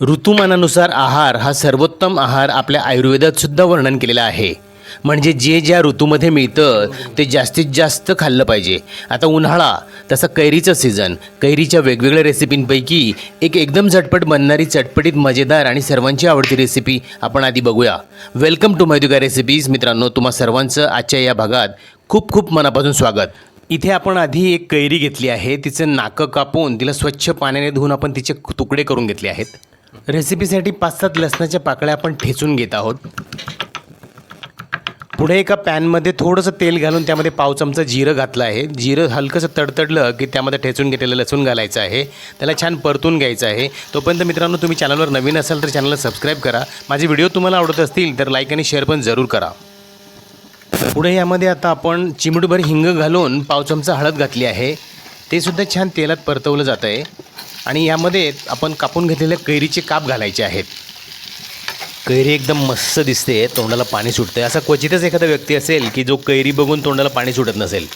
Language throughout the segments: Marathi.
ऋतुमानानुसार आहार हा सर्वोत्तम आहार आपल्या आयुर्वेदात सुद्धा वर्णन केलेलं आहे. म्हणजे जे ज्या ऋतूमध्ये मिळतं ते जास्तीत जास्त खाल्लं पाहिजे. आता उन्हाळा तसं कैरीचं सीझन कैरीच्या वेगवेगळ्या रेसिपींपैकी एक एकदम झटपट बनणारी चटपटीत मजेदार आणि सर्वांची आवडती रेसिपी आपण आधी बघूया. वेलकम टू मैदुका रेसिपीज मित्रांनो तुम्हा सर्वांचं आजच्या या भागात खूप खूप मनापासून स्वागत. इथे आपण आधी एक कैरी घेतली आहे. तिचं नाकं कापून तिला स्वच्छ पाण्याने धुवून आपण तिचे तुकडे करून घेतले आहेत. रेसिपीसाठी पाच सात लसणाच्या पाकळ्या आपण ठेचून घेत आहोत. पुढे एका पॅनमध्ये थोडंसं तेल घालून त्यामध्ये पाव चमचा जिरं घातलं आहे. जिरं हलकंसं तडतडलं की त्यामध्ये ठेचून घेतलेलं लसूण घालायचं आहे. त्याला छान परतून घ्यायचं आहे. तोपर्यंत मित्रांनो तुम्ही चॅनलवर नवीन असाल तर चॅनलला सबस्क्राईब करा. माझे व्हिडिओ तुम्हाला आवडत असतील तर लाईक आणि शेअर पण जरूर करा. पुढे यामध्ये आता आपण चिमूटभर हिंग घालून पाव चमचा हळद घातली आहे. ते सुद्धा छान तेलात परतवलं जातं आहे आणि यामध्ये आपण कापून घेतलेले कैरीचे काप घालायचे आहेत कैरी एकदम मस्त दिसते तोंडाला पाणी सुटते असा क्वचितच एखादा व्यक्ती असेल की जो कैरी बघून तोंडाला पाणी सुटत नसेल.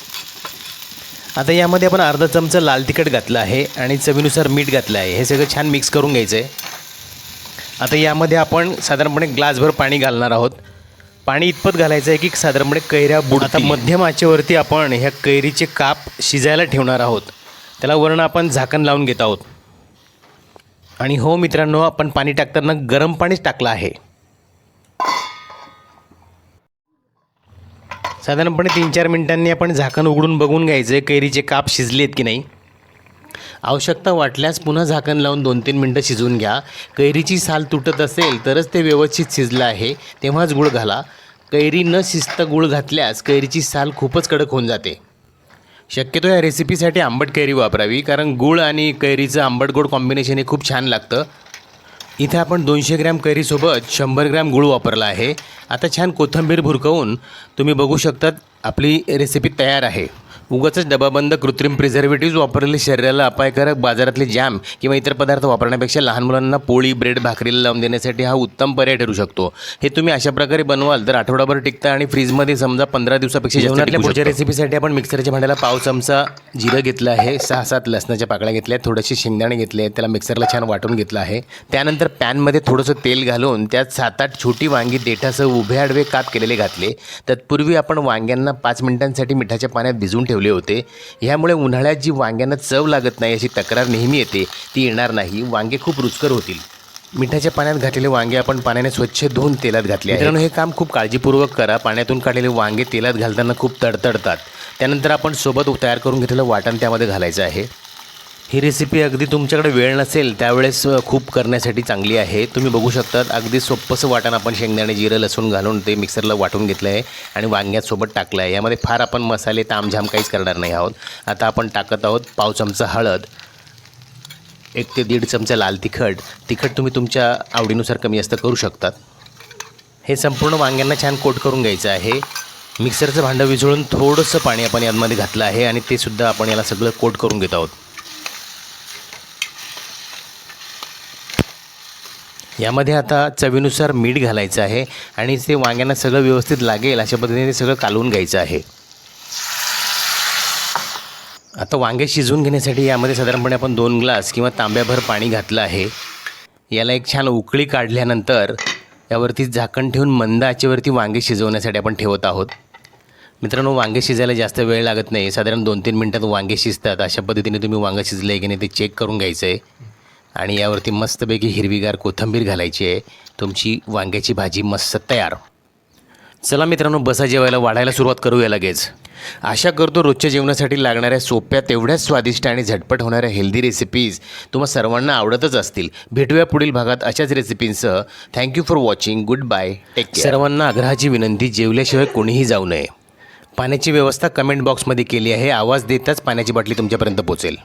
आता यामध्ये आपण अर्धा चमचा लाल तिखट घातलं आहे आणि चवीनुसार मीठ घातलं आहे. हे सगळं छान मिक्स करून घ्यायचं आहे आता यामध्ये आपण साधारणपणे ग्लासभर पाणी घालणार आहोत. पाणी इतपत घालायचं आहे की साधारणपणे कैऱ्या बुड आता मध्यम आचेवरती आपण ह्या कैरीचे काप शिजायला ठेवणार आहोत. त्याला वरण आपण झाकण लावून घेत आहोत. आणि हो मित्रांनो आपण पाणी टाकताना गरम पाणीच टाकलं आहे. साधारणपणे तीन चार मिनिटांनी आपण झाकण उघडून बघून घ्यायचं आहे कैरीचे काप शिजलेत की नाही. आवश्यकता वाटल्यास पुन्हा झाकण लावून दोन तीन मिनटं शिजवून घ्या. कैरीची साल तुटत असेल तरच ते व्यवस्थित शिजलं आहे तेव्हाच गुळ घाला. कैरी न शिजता गुळ घातल्यास कैरीची साल खूपच कडक होऊन जाते. शक्यतो या रेसिपीसाठी आंबट कैरी वापरावी कारण गुळ आणि कैरीचं आंबट गोड कॉम्बिनेशन हे खूप छान लागतं. इथे आपण दोनशे ग्रॅम कैरीसोबत शंभर ग्रॅम गूळ वापरला आहे. आता छान कोथिंबीर भुरकवून तुम्ही बघू शकतात आपली रेसिपी तयार आहे. उगाचच डबाबंद कृत्रिम प्रिझर्वेटिव्ज वापरलेले शरीराला अपायकारक बाजारातले जॅम किंवा इतर पदार्थ वापरण्यापेक्षा लहान मुलांना पोळी ब्रेड भाकरीला लावून देण्यासाठी हा उत्तम पर्याय ठरू शकतो. हे तुम्ही अशा प्रकारे बनवाल तर आठवडाभर टिकतं आणि फ्रीजमध्ये समजा पंधरा दिवसापेक्षा जेवणातल्या पुढच्या रेसिपीसाठी आपण मिक्सरच्या भांड्याला पाव चमचा जिरं घेतलं आहे सहा सात लसणाच्या पाकळ्या घेतल्या आहेत थोडेसे शेंगदाणे घेतले त्याला मिक्सरला छान वाटून घेतलं आहे. त्यानंतर पॅनमध्ये थोडंसं तेल घालून त्यात सात आठ छोटी वांगी देठासह उभे आडवे काप केलेले घातले. तत्पूर्वी आपण वांग्यांना पाच मिनिटांसाठी मिठाच्या पाण्यात भिजवून ठेवले. होते. ह्यामुळे उन्हाळ्यात जी वांग्यांना चव लागत नाही अशी तक्रार नेहमी येते ती येणार नाही. वांगे खूप रुचकर होतील. मिठाच्या पाण्यात घातलेले वांगे आपण पाण्याने स्वच्छ धुवून तेलात घातले मित्रांनो हे काम खूप काळजीपूर्वक करा. पाण्यातून काढलेले वांगे तेलात घालताना खूप तडतडतात. त्यानंतर आपण सोबत तयार करून घेतलेलं वाटण त्यामध्ये घालायचं आहे. ही रेसिपी अगदी तुमच्याकडे वेळ नसेल त्यावेळेस खूप करण्यासाठी चांगली आहे. तुम्ही बघू शकतात अगदी सोप्पंसं वाटण आपण शेंगदाणे जिरं लसूण घालून ते मिक्सरला वाटून घेतलं आहे आणि वांग्यासोबत टाकलं आहे. यामध्ये फार आपण मसाले तामझाम काहीच करणार नाही आहोत. आता आपण टाकत आहोत पाव चमचा हळद एक ते दीड चमचा लाल तिखट. तिखट तुम्ही तुमच्या आवडीनुसार कमी जास्त करू शकतात. हे संपूर्ण वांग्यांना छान कोट करून घ्यायचं आहे. मिक्सरचं भांडं विझळून थोडंसं पाणी आपण यामध्ये घातलं आहे आणि ते सुद्धा आपण याला सगळं कोट करून घेत आहोत. यामध्ये आता चवीनुसार मीठ घालायचं आहे आणि ते वांग्यांना सगळं व्यवस्थित लागेल अशा पद्धतीने ते सगळं कालवून घ्यायचं आहे. आता वांगे शिजवून घेण्यासाठी यामध्ये साधारणपणे आपण दोन ग्लास किंवा तांब्याभर पाणी घातलं आहे. याला एक छान उकळी काढल्यानंतर यावरती झाकण ठेवून मंद आचेवरती वांगे शिजवण्यासाठी आपण ठेवत आहोत. मित्रांनो वांगे शिजायला जास्त वेळ लागत नाही. साधारण दोन तीन मिनटात वांगे शिजतात. अशा पद्धतीने तुम्ही वांगं शिजलं आहे की नाही ते चेक करून घ्यायचं आहे आणि यावरती मस्तपैकी हिरवीगार कोथिंबीर घालायची आहे. तुमची वांग्याची भाजी मस्त तयार. चला मित्रांनो बसा जेवायला वाढायला सुरुवात करूया लगेच. आशा करतो रोजच्या जेवणासाठी लागणाऱ्या सोप्या तेवढ्याच स्वादिष्ट आणि झटपट होणाऱ्या हेल्दी रेसिपीज तुम्हा सर्वांना आवडतच असतील. भेटूया पुढील भागात अशाच रेसिपींसह thank you for watching good bye take सर्वांना आग्रहाची विनंती जेवल्याशिवाय कोणीही जाऊ नये. पाण्याची व्यवस्था कमेंट बॉक्समध्ये केली आहे. आवाज देताच पाण्याची बाटली तुमच्यापर्यंत पोचेल